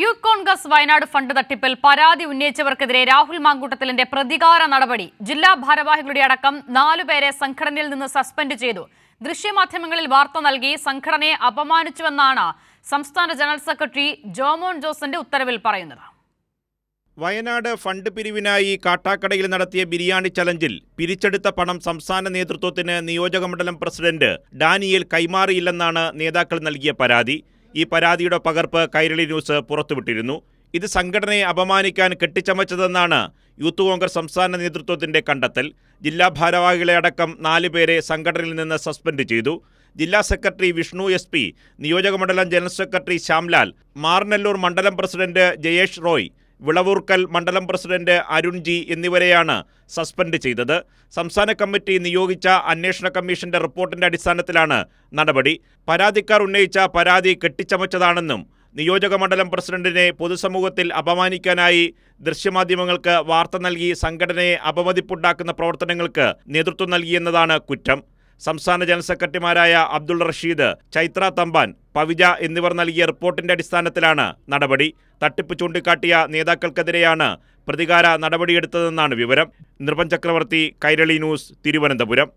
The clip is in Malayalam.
യൂത്ത് കോൺഗ്രസ് വയനാട് ഫണ്ട് തട്ടിപ്പിൽ പരാതി ഉന്നയിച്ചവർക്കെതിരെ രാഹുൽ മാങ്കൂട്ടത്തിലിന്റെ പ്രതികാര നടപടി ജില്ലാ ഭാരവാഹികളുടെ അടക്കം നാലുപേരെ സംഘടനയിൽ നിന്ന് സസ്പെൻഡ് ചെയ്തു. ദൃശ്യമാധ്യമങ്ങളിൽ വാർത്ത നൽകി സംഘടനയെ അപമാനിച്ചുവെന്നാണ് സംസ്ഥാന ജനറൽ സെക്രട്ടറി ജോമോൻ ജോസിന്റെ ഉത്തരവിൽ പറയുന്നത്. വയനാട് ഫണ്ട് പിരിവിനായി കാട്ടാക്കടയിൽ നടത്തിയ ബിരിയാണി ചലഞ്ചിൽ പിരിച്ചെടുത്ത പണം സംസ്ഥാന നേതൃത്വത്തിന് നിയോജകമണ്ഡലം പ്രസിഡന്റ് ഡാനിയേൽ കൈമാറിയില്ലെന്നാണ് നേതാക്കൾ നൽകിയ പരാതി. ഈ പരാതിയുടെ പകർപ്പ് കൈരളി ന്യൂസ് പുറത്തുവിട്ടിരുന്നു. ഇത് സംഘടനയെ അപമാനിക്കാൻ കെട്ടിച്ചമച്ചതെന്നാണ് യൂത്ത് കോൺഗ്രസ് സംസ്ഥാന നേതൃത്വത്തിന്റെ കണ്ടെത്തൽ. ജില്ലാ ഭാരവാഹികളെ അടക്കം നാലുപേരെ സംഘടനയിൽ നിന്ന് സസ്പെൻഡ് ചെയ്തു. ജില്ലാ സെക്രട്ടറി വിഷ്ണു എസ് പി നിയോജകമണ്ഡലം ജനറൽ സെക്രട്ടറി ശ്യാംലാൽ മാർനെല്ലൂർ മണ്ഡലം പ്രസിഡന്റ് ജയേഷ് റോയ് വിളവൂർക്കൽ മണ്ഡലം പ്രസിഡന്റ് അരുൺ ജി എന്നിവരെയാണ് സസ്പെൻഡ് ചെയ്തത്. സംസ്ഥാന കമ്മിറ്റി നിയോഗിച്ച അന്വേഷണ കമ്മീഷന്റെ റിപ്പോർട്ടിന്റെ അടിസ്ഥാനത്തിലാണ് നടപടി. പരാതിക്കാർ ഉന്നയിച്ച പരാതി കെട്ടിച്ചമച്ചതാണെന്നും നിയോജക മണ്ഡലം പ്രസിഡന്റിനെ പൊതുസമൂഹത്തിൽ അപമാനിക്കാനായി ദൃശ്യമാധ്യമങ്ങൾക്ക് വാർത്ത നൽകി സംഘടനയെ അപമതിപ്പുണ്ടാക്കുന്ന പ്രവർത്തനങ്ങൾക്ക് നേതൃത്വം നൽകിയെന്നതാണ് കുറ്റം. സംസ്ഥാന ജനറൽ സെക്രട്ടറിമാരായ അബ്ദുൾ റഷീദ് ചൈത്ര തമ്പാൻ പവിജ എന്നിവർ നൽകിയ റിപ്പോർട്ടിന്റെ അടിസ്ഥാനത്തിലാണ് നടപടി. തട്ടിപ്പ് ചൂണ്ടിക്കാട്ടിയ നേതാക്കൾക്കെതിരെയാണ് പ്രതികാര നടപടിയെടുത്തതെന്നാണ് വിവരം. നിർഭൻ ചക്രവർത്തി കൈരളി ന്യൂസ് തിരുവനന്തപുരം.